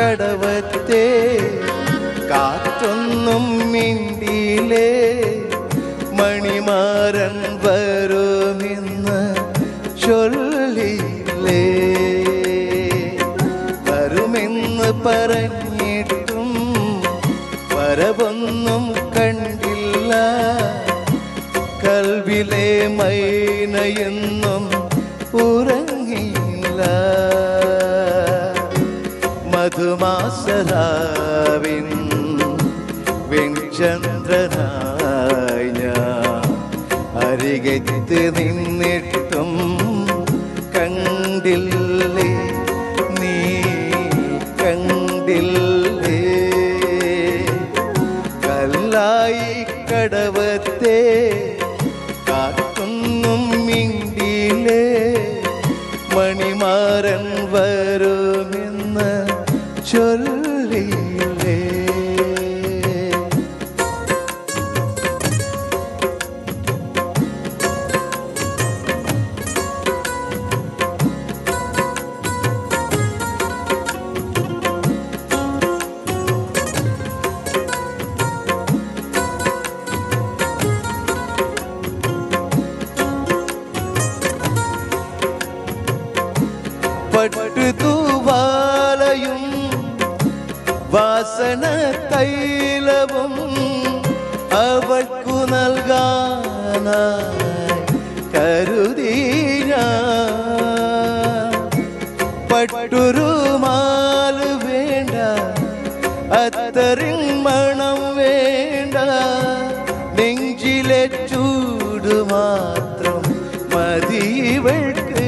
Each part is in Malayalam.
കടവത്തെ കാറ്റൊന്നും മിണ്ടിയിലേ മണിമാരൻ വരുമെന്ന് ചൊല്ലിയില്ലേ? വരുമെന്ന് പറഞ്ഞിട്ടും വരവൊന്നും കണ്ടില്ല. കൽവിലെ മൈനയെന്നും മധുമാസരാവിൻ വെൺചന്ദ്രനായ അരികത്ത് നിന്നിട്ടും കണ്ടില്ലേ? നീ കണ്ടില്ലേ? കല്ലായി കടവത്തെ ചൊല്ലിയില്ലേ പട്ടു വാസന തൈലവും അവൾക്കു നൽകാനായി കരുതി പട്ടുരുമാൽ വേണ്ട അത്തറിൻ മണം വേണ്ട. നെഞ്ചിലെ ചൂട് മാത്രം മതി ഇവൾക്ക്.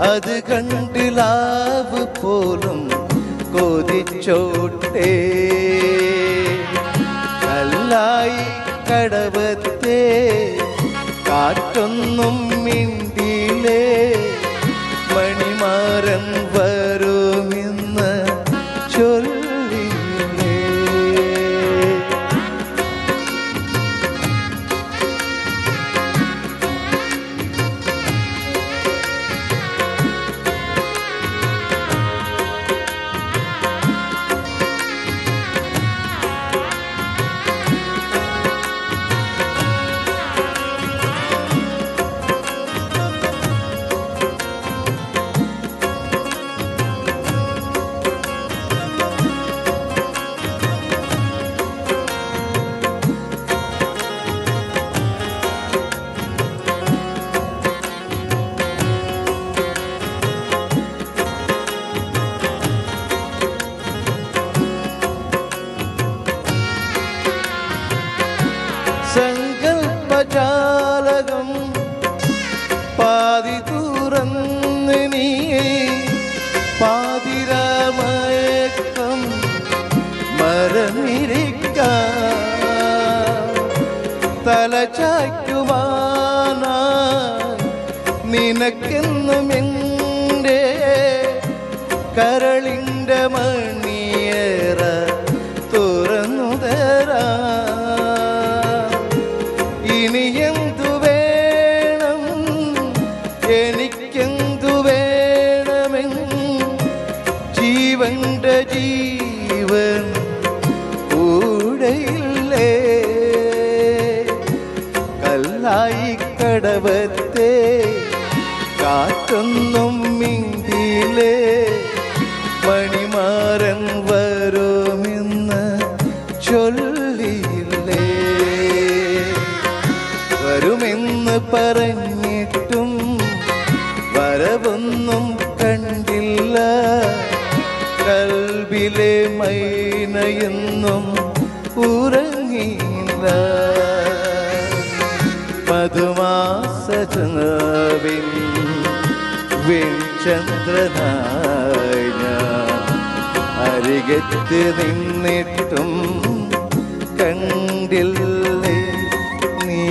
അത് കണ്ടിലാവ് പോലും കൊതിച്ചോട്ടേ. നല്ലായി കടവത്തെ കാറ്റൊന്നും മിണ്ടിയിലേ തലചായ്ക്കുവാനായി നിനക്കെന്നും എന്റെ കരളിന്റെ മണിയേറ തുറന്നു തരാ. ഇനി എന്തു വേണം? എനിക്കെന്തു വേണമെന്ന് ജീവന്റെ ജീവൻ കല്ലായി കടവത്തെ കാറ്റൊന്നും മിണ്ടിയിലേ മണിമാരൻ വരുമെന്ന് ചൊല്ലിയില്ലേ. വരുമെന്ന് പറഞ്ഞിട്ടും വരവൊന്നും കണ്ടില്ല കൽവിലെ മൈനയെന്നും മധുമാസചനവിൻ വെൺചന്ദ്രനായ അരികത്ത് നിന്നിട്ടും കണ്ടില്ലേ നീ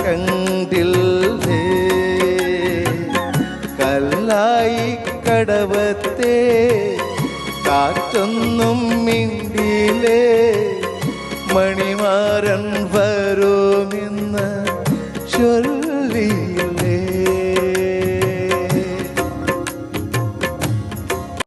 കണ്ടില്ലേ കല്ലായി കടവത്തെ കാറ്റൊന്നും മിണ്ടിയിലേ മണിമാരൻ വരുമെന്ന് ചൊല്ലി believe